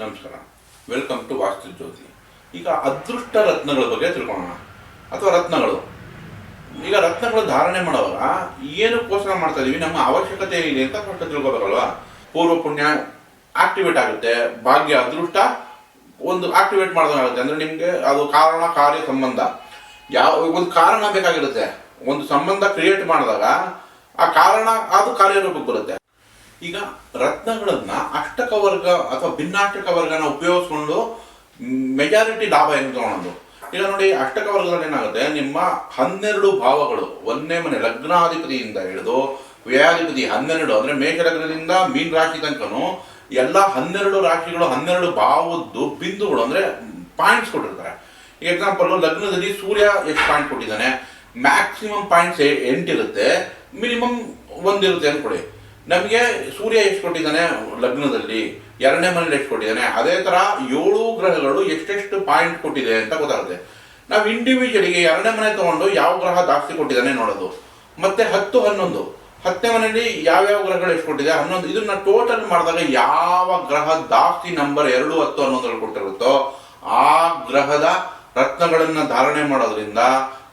ನಮಸ್ಕಾರ. Welcome to ವಾಸ್ತು ಜ್ಯೋತಿ ಈಗ ಅದೃಷ್ಟ ರತ್ನಗಳ ಬಗ್ಗೆ ತಿಳ್ಕೊಳ್ಳೋಣ. ಅಥವಾ ರತ್ನಗಳು. ಈಗ ರತ್ನಗಳು ಧಾರಣೆ ಮಾಡುವಾಗ ಪೋಷಣ ಮಾಡ್ತಾ ಇದೀವಿ, ನಮ್ಮ ಅವಶ್ಯಕತೆ ಏನಿದೆ ಅಂತ ಫಸ್ಟ್ ತಿಳ್ಕೊಬೇಕಲ್ವಾ? ಪೂರ್ವ ಪುಣ್ಯ ಆಕ್ಟಿವೇಟ್ ಆಗುತ್ತೆ, ಭಾಗ್ಯ ಅದೃಷ್ಟ, ಒಂದು ಆಕ್ಟಿವೇಟ್ ಮಾಡಿದಾಗುತ್ತೆ ಅಂದ್ರೆ ನಿಮಗೆ ಅದು ಕಾರಣ, ಕಾರ್ಯ, ಸಂಬಂಧ. ಯಾವ, ಒಂದು ಕಾರಣ ಬೇಕಾಗಿರುತ್ತೆ. ಒಂದು ಸಂಬಂಧ ಕ್ರಿಯೇಟ್ ಮಾಡಿದಾಗ ಆ ಕಾರಣ, ಅದು ಕಾರ್ಯರೂಪಕ್ಕೆ ಬರುತ್ತೆ. ಈಗ ರತ್ನಗಳನ್ನ ಅಷ್ಟಕ ವರ್ಗ ಅಥವಾ ಭಿನ್ನಾಷ್ಟಕ ವರ್ಗನ ಉಪಯೋಗಿಸ್ಕೊಂಡು ಮೆಜಾರಿಟಿ ಲಾಭ ಏನು ತಗೊಳೋದು? ಈಗ ನೋಡಿ ಅಷ್ಟಕ ವರ್ಗದಲ್ಲಿ ಏನಾಗುತ್ತೆ? ನಿಮ್ಮ ಹನ್ನೆರಡು ಭಾವಗಳು, ಒಂದೇ ಮನೆ, ಲಗ್ನಾಧಿಪತಿಯಿಂದ ಹಿಡಿದು ವ್ಯಯಾಧಿಪತಿ ಹನ್ನೆರಡು, ಅಂದ್ರೆ ಮೇಷ ಲಗ್ನದಿಂದ ಮೀನ್ ರಾಶಿ ತನಕನು ಎಲ್ಲ ಹನ್ನೆರಡು ರಾಶಿಗಳು, ಹನ್ನೆರಡು ಭಾವದ್ದು ಬಿಂದುಗಳು, ಅಂದ್ರೆ ಪಾಯಿಂಟ್ಸ್ ಕೊಟ್ಟಿರ್ತಾರೆ. ಎಕ್ಸಾಂಪಲ್ ಲಗ್ನದಲ್ಲಿ ಸೂರ್ಯ ಎಷ್ಟು ಪಾಯಿಂಟ್ ಕೊಟ್ಟಿದ್ದಾನೆ? ಮ್ಯಾಕ್ಸಿಮಮ್ ಪಾಯಿಂಟ್ಸ್ ಎಂಟಿರುತ್ತೆ ಮಿನಿಮಮ್ ಒಂದಿರುತ್ತೆ ಅನ್ಕೊಳ್ಳಿ ನಮಗೆ ಸೂರ್ಯ ಎಷ್ಟು ಕೊಟ್ಟಿದ್ದಾನೆ ಲಗ್ನದಲ್ಲಿ. ಎರಡನೇ ಮನೇಲಿ ಎಷ್ಟು ಕೊಟ್ಟಿದ್ದಾನೆ ಅದೇ ತರ ಏಳು ಗ್ರಹಗಳು ಎಷ್ಟೆಷ್ಟು ಪಾಯಿಂಟ್ ಕೊಟ್ಟಿದೆ ಅಂತ ಗೊತ್ತಾಗುತ್ತೆ. ನಾವು ಇಂಡಿವಿಜುವಲಿಗೆ ಎರಡನೇ ಮನೆ ತಗೊಂಡು ಯಾವ ಗ್ರಹ ಜಾಸ್ತಿ ಕೊಟ್ಟಿದ್ದಾನೆ ನೋಡೋದು. ಮತ್ತೆ ಹತ್ತು, ಹನ್ನೊಂದು. ಹತ್ತನೇ ಮನೆಯಲ್ಲಿ ಯಾವ್ಯಾವ ಗ್ರಹಗಳು ಎಷ್ಟು ಕೊಟ್ಟಿದೆ ಹನ್ನೊಂದು. ಇದನ್ನ ಟೋಟಲ್ ಮಾಡಿದಾಗ ಯಾವ ಗ್ರಹ ಜಾಸ್ತಿ ನಂಬರ್ ಎರಡು, ಹತ್ತು, ಹನ್ನೊಂದರಲ್ಲಿ ಕೊಟ್ಟಿರುತ್ತೋ, ಆ ಗ್ರಹದ ರತ್ನಗಳನ್ನು ಧಾರಣೆ ಮಾಡೋದ್ರಿಂದ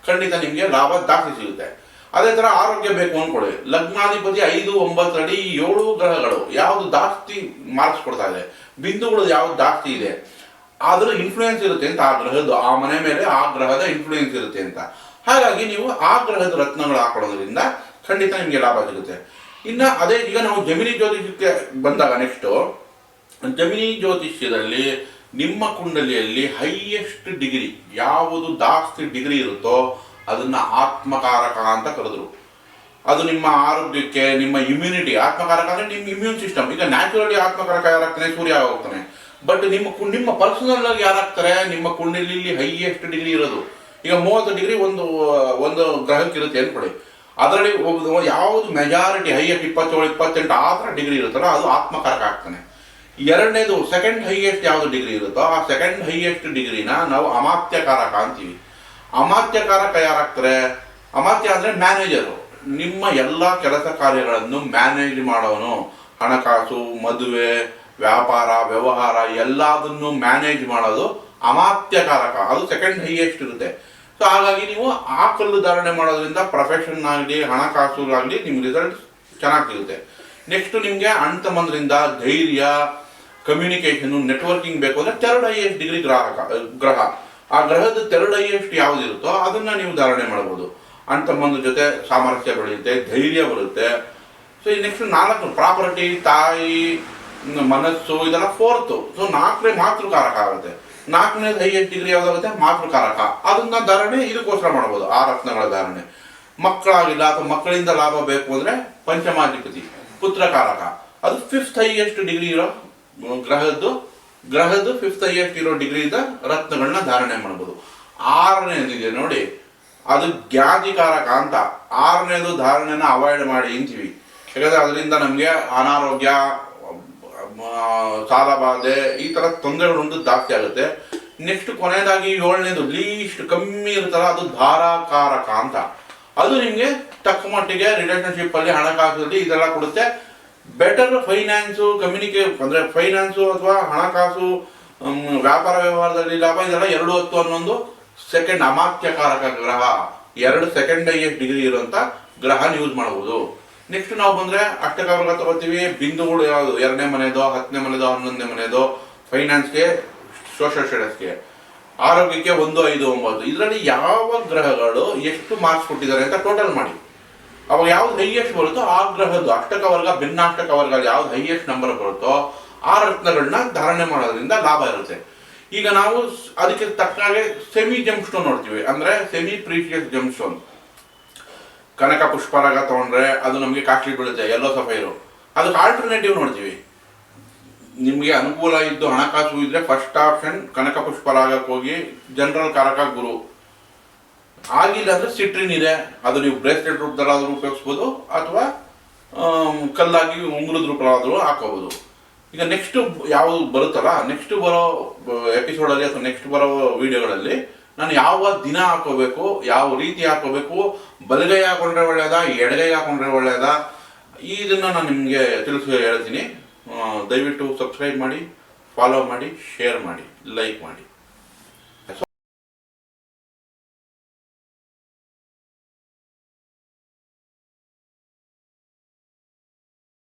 ಖಂಡಿತ ನಿಮಗೆ ಲಾಭ ಜಾಸ್ತಿ ಸಿಗುತ್ತೆ. ಅದೇ ತರ ಆರೋಗ್ಯ ಬೇಕು ಅನ್ಕೊಳ್ಳಿ. ಲಗ್ನಾಧಿಪತಿ ಐದು ಒಂಬತ್ತರಡಿ ಏಳು ಗ್ರಹಗಳು. ಯಾವ್ದು ದಾಸ್ತಿ ಮಾರ್ಕ್ಸ್ ಕೊಡ್ತಾ ಇದೆ? ಬಿಂದುಗಳು ಯಾವ್ದು ದಾಸ್ತಿ ಇದೆ? ಅದ್ರ ಇನ್ಫ್ಲೂಯೆನ್ಸ್ ಇರುತ್ತೆ ಅಂತ ಆ ಗ್ರಹದ್ದು. ಆ ಮನೆ ಮೇಲೆ ಆ ಗ್ರಹದ ಇನ್ಫ್ಲೂಯೆನ್ಸ್ ಇರುತ್ತೆ ಅಂತ. ಹಾಗಾಗಿ ನೀವು ಆ ಗ್ರಹದ ರತ್ನಗಳು ಹಾಕೊಳ್ಳೋದ್ರಿಂದ ಖಂಡಿತ ನಿಮಗೆ ಲಾಭ ಸಿಗುತ್ತೆ. ಇನ್ನ ಅದೇ ಈಗ ನಾವು ಜಮಿನಿ ಜ್ಯೋತಿಷಕ್ಕೆ ಬಂದಾಗ ನೆಕ್ಸ್ಟ್ ಜಮಿನಿ ಜ್ಯೋತಿಷ್ಯದಲ್ಲಿ ನಿಮ್ಮ ಕುಂಡಲಿಯಲ್ಲಿ ಹೈಯೆಸ್ಟ್ ಡಿಗ್ರಿ ಯಾವುದು ದಾಸ್ತಿ ಡಿಗ್ರಿ ಇರುತ್ತೋ ಅದನ್ನ ಆತ್ಮಕಾರಕ ಅಂತ ಕರೆದ್ರು. ಅದು ನಿಮ್ಮ ಆರೋಗ್ಯಕ್ಕೆ, ನಿಮ್ಮ ಇಮ್ಯುನಿಟಿ ಆತ್ಮಕಾರಕ ಅಂದರೆ ನಿಮ್ಮ ಇಮ್ಯೂನ್ ಸಿಸ್ಟಮ್ ಈಗ ನ್ಯಾಚುರಲಿ ಆತ್ಮಕಾರಕ ಯಾರಾಗ್ತಾನೆ ಸೂರ್ಯ ಹೋಗ್ತಾನೆ. ಬಟ್ ನಿಮ್ಮ ನಿಮ್ಮ ಪರ್ಸನಲ್ ಆಗಿ ಯಾರಾಗ್ತಾರೆ? ನಿಮ್ಮ ಕುಂಡಲಿಲಿ ಹೈಯೆಸ್ಟ್ ಡಿಗ್ರಿ ಇರೋದು. ಈಗ ಮೂವತ್ತು ಡಿಗ್ರಿ ಒಂದು ಒಂದು ಗ್ರಹಕ್ಕೆ ಇರುತ್ತೆ ಅನ್ಕೊಳ್ಳಿ ಅದರಲ್ಲಿ ಒಬ್ಬ- ಯಾವುದು ಮೆಜಾರಿಟಿ ಹೈಯೆಸ್ಟ್ ಇಪ್ಪತ್ತೇಳು, ಇಪ್ಪತ್ತೆಂಟು ಆ ಥರ ಡಿಗ್ರಿ ಇರುತ್ತಲ್ಲ, ಅದು ಆತ್ಮಕಾರಕ ಆಗ್ತಾನೆ. ಎರಡನೇದು ಸೆಕೆಂಡ್ ಹೈಯೆಸ್ಟ್ ಯಾವುದು ಡಿಗ್ರಿ ಇರುತ್ತೋ, ಆ ಸೆಕೆಂಡ್ ಹೈಯೆಸ್ಟ್ ಡಿಗ್ರಿನ ನಾವು ಅಮಾತ್ಯಕಾರಕ ಅಂತೀವಿ. ಅಮಾತ್ಯಕಾರಕ ಯಾರಾಗ್ತಾರೆ ಅಮಾತ್ಯ ಅಂದ್ರೆ ಮ್ಯಾನೇಜರು ನಿಮ್ಮ ಎಲ್ಲ ಕೆಲಸ ಕಾರ್ಯಗಳನ್ನು ಮ್ಯಾನೇಜ್ ಮಾಡೋನು. ಹಣಕಾಸು, ಮದುವೆ, ವ್ಯಾಪಾರ, ವ್ಯವಹಾರ, ಎಲ್ಲದನ್ನು ಮ್ಯಾನೇಜ್ ಮಾಡೋದು ಅಮಾತ್ಯಕಾರಕ. ಅದು ಸೆಕೆಂಡ್ ಹೈಯೆಸ್ಟ್ ಇರುತ್ತೆ. ಸೊ ಹಾಗಾಗಿ ನೀವು ಆ ಕಲ್ಲು ಧಾರಣೆ ಮಾಡೋದ್ರಿಂದ ಪ್ರೊಫೆಷನ್ ಆಗಲಿ, ಹಣಕಾಸು ಆಗಲಿ ನಿಮ್ಗೆ ರಿಸಲ್ಟ್ ಚೆನ್ನಾಗಿ ಸಿಗುತ್ತೆ ನೆಕ್ಸ್ಟ್ ನಿಮಗೆ ಅಣ್ತಮ್ಮಂದ್ರಿಂದ ಧೈರ್ಯ ಕಮ್ಯುನಿಕೇಶನ್ ನೆಟ್ವರ್ಕಿಂಗ್ ಬೇಕು ಅಂದ್ರೆ ಥರ್ಡ್ ಹೈಯೆಸ್ಟ್ ಡಿಗ್ರಿ ಗ್ರಾಹಕ, ಗ್ರಹ. ಆ ಗ್ರಹದ ಹೈಯೆಸ್ಟ್ ಯಾವುದಿರುತ್ತೋ ಅದನ್ನ ನೀವು ಧಾರಣೆ ಮಾಡಬಹುದು. ತಮ್ಮನ ಜೊತೆ ಸಾಮರ್ಥ್ಯ ಬೆಳೆಯುತ್ತೆ, ಧೈರ್ಯ ಬರುತ್ತೆ. ಸೊ ಈ ನೆಕ್ಸ್ಟ್ ನಾಲ್ಕು, ಪ್ರಾಪರ್ಟಿ, ತಾಯಿ ಮನಸ್ಸು, ಇದೆಲ್ಲ ಫೋರ್ತು ಸೊ ನಾಲ್ಕನೇ ಮಾತೃಕಾರಕ ಆಗುತ್ತೆ. ನಾಲ್ಕನೇ ಹೈಯೆಸ್ಟ್ ಡಿಗ್ರಿ ಯಾವ್ದಾಗುತ್ತೆ? ಮಾತೃಕಾರಕ. ಅದನ್ನ ಧಾರಣೆ ಇದಕ್ಕೋಸ್ಕರ ಮಾಡಬಹುದು. ಆ ರತ್ನಗಳ ಧಾರಣೆ. ಮಕ್ಕಳಾಗಿಲ್ಲ ಅಥವಾ ಮಕ್ಕಳಿಂದ ಲಾಭ ಬೇಕು ಅಂದ್ರೆ ಪಂಚಮಾಧಿಪತಿ, ಪುತ್ರಕಾರಕ. ಅದು ಫಿಫ್ತ್ ಹೈಯೆಸ್ಟ್ ಡಿಗ್ರಿ ಇರೋ ಗ್ರಹದ್ದು ಗ್ರಹದ್ದು ಫಿಫ್ತ್ ಹೈಯೆಸ್ಟ್ ಇರೋ ಡಿಗ್ರಿಯಿಂದ ರತ್ನಗಳನ್ನ ಧಾರಣೆ ಮಾಡಬಹುದು ಆರನೇದಿದೆ ನೋಡಿ, ಅದು ಜ್ಞಾತಿಕಾರಕ ಅಂತ. ಆರನೇದು ಧಾರಣೆನ ಅವಾಯ್ಡ್ ಮಾಡಿ ಅಂತೀವಿ ಯಾಕಂದ್ರೆ ಅದರಿಂದ ನಮಗೆ ಅನಾರೋಗ್ಯ ಸಾಲ ಬಾಧೆ, ಈ ತರ ತೊಂದರೆಗಳು ಜಾಸ್ತಿ ಆಗುತ್ತೆ. ನೆಕ್ಸ್ಟ್ ಕೊನೆಯದಾಗಿ ಏಳನೇದು ಲೀಸ್ಟ್ ಕಮ್ಮಿ ಇರುತ್ತಲ್ಲ, ಅದು ಧಾರಾಕಾರಕ ಅಂತ. ಅದು ನಿಮಗೆ ತಕ್ಕ ಮಟ್ಟಿಗೆ ರಿಲೇಶನ್ಶಿಪ್ ಅಲ್ಲಿ ಹಣಕಾಸಲ್ಲಿ ಇದೆಲ್ಲ ಕೊಡುತ್ತೆ. ಬೆಟರ್ ಫೈನಾನ್ಸು ಕಮ್ಯುನಿಕೇ ಅಂದರೆ ಫೈನಾನ್ಸು ಅಥವಾ ಹಣಕಾಸು ವ್ಯಾಪಾರ ವ್ಯವಹಾರದಲ್ಲಿ ಲಾಭ ಇದೆಲ್ಲ ಎರಡು ಹತ್ತು ಹನ್ನೊಂದು ಸೆಕೆಂಡ್ ಅಮಾತ್ಯಕಾರಕ ಗ್ರಹ. ಎರಡು ಸೆಕೆಂಡ್ ಹೈಯೆಸ್ಟ್ ಡಿಗ್ರಿ ಇರುವಂತ ಗ್ರಹನ ಯೂಸ್ ಮಾಡಬಹುದು. ನೆಕ್ಸ್ಟ್ ನಾವು ಬಂದ್ರೆ ಅಷ್ಟಕವರ್ಗ ತಗೋತೀವಿ ಬಿಂದುಗಳು ಯಾವುದು? ಎರಡನೇ ಮನೆಯದೋ ಹತ್ತನೇ ಮನೆಯದೋ ಹನ್ನೊಂದನೇ ಮನೆಯದೋ ಫೈನಾನ್ಸ್ಗೆ ಸೋಷಲ್ ಸ್ಟೇಟಸ್ಗೆ ಆರೋಗ್ಯಕ್ಕೆ ಒಂದು, ಐದು, ಒಂಬತ್ತು. ಇದರಲ್ಲಿ ಯಾವ ಗ್ರಹಗಳು ಎಷ್ಟು ಮಾರ್ಕ್ಸ್ ಕೊಟ್ಟಿದ್ದಾರೆ ಅಂತ ಟೋಟಲ್ ಮಾಡಿ. ಅವಾಗ ಯಾವ್ದು ಹೈಯೆಸ್ಟ್ ಬರುತ್ತೋ ಆ ಗ್ರಹದ್ದು ಅಷ್ಟಕ ವರ್ಗ, ಭಿನ್ನಾಷ್ಟಕ ವರ್ಗ ಯಾವ್ದು ಹೈಯೆಸ್ಟ್ ನಂಬರ್ ಬರುತ್ತೋ ಆ ರತ್ನಗಳನ್ನ ಧಾರಣೆ ಮಾಡೋದ್ರಿಂದ ಲಾಭ ಇರುತ್ತೆ. ಈಗ ನಾವು ಅದಕ್ಕೆ ತಕ್ಕಾಗೆ ಸೆಮಿ ಜಮ್ ಸ್ಟೋನ್ ನೋಡ್ತೀವಿ. ಅಂದ್ರೆ ಸೆಮಿ ಪ್ರೀಶಿಯಸ್ ಜಂಪ್ ಸ್ಟೋನ್ ಕನಕ ಪುಷ್ಪರಾಗ ತಗೊಂಡ್ರೆ ಅದು ನಮಗೆ ಕಾಸ್ಟ್ಲಿ ಬೀಳುತ್ತೆ ಎಲ್ಲೋ ಸಫೈರು ಅದಕ್ಕೆ ಆಲ್ಟರ್ನೇಟಿವ್ ನೋಡ್ತೀವಿ. ನಿಮಗೆ ಅನುಕೂಲ ಇದ್ದು ಹಣಕಾಸು ಇದ್ರೆ ಫಸ್ಟ್ ಆಪ್ಷನ್ ಕನಕ ಪುಷ್ಪರಾಗಕ್ಕೆ ಹೋಗಿ ಜನರಲ್ ಕಾರಕ ಗುರು. ಆಗಿಲ್ಲ ಅಂದ್ರೆ ಸಿಟ್ರಿನ್ ಇದೆ ಅದು ನೀವು ಬ್ರೇಸ್ಲೆಟ್ ರೂಪದಲ್ಲಾದ್ರೂ ಉಪಯೋಗಿಸ್ಬೋದು ಅಥವಾ ಕಲ್ಲಾಗಿ ಉಂಗುರದ ರೂಪದಲ್ಲಾದ್ರೂ ಹಾಕೋಬಹುದು ಈಗ ನೆಕ್ಸ್ಟ್ ಯಾವುದು ಬರುತ್ತಲ್ಲ ನೆಕ್ಸ್ಟ್ ಬರೋ ಎಪಿಸೋಡಲ್ಲಿ ಅಥವಾ ನೆಕ್ಸ್ಟ್ ಬರೋ ವಿಡಿಯೋಗಳಲ್ಲಿ ನಾನು ಯಾವ ದಿನ ಹಾಕೋಬೇಕು ಯಾವ ರೀತಿ ಹಾಕೋಬೇಕು ಬಲಗೈ ಹಾಕೊಂಡ್ರೆ ಒಳ್ಳೇದ, ಎಡಗೈ ಹಾಕೊಂಡ್ರೆ ಒಳ್ಳೇದ, ಇದನ್ನ ನಾನು ನಿಮಗೆ ತಿಳಿಸಿ ಹೇಳ್ತೀನಿ. ದಯವಿಟ್ಟು ಸಬ್ಸ್ಕ್ರೈಬ್ ಮಾಡಿ ಫಾಲೋ ಮಾಡಿ ಶೇರ್ ಮಾಡಿ ಲೈಕ್ ಮಾಡಿ.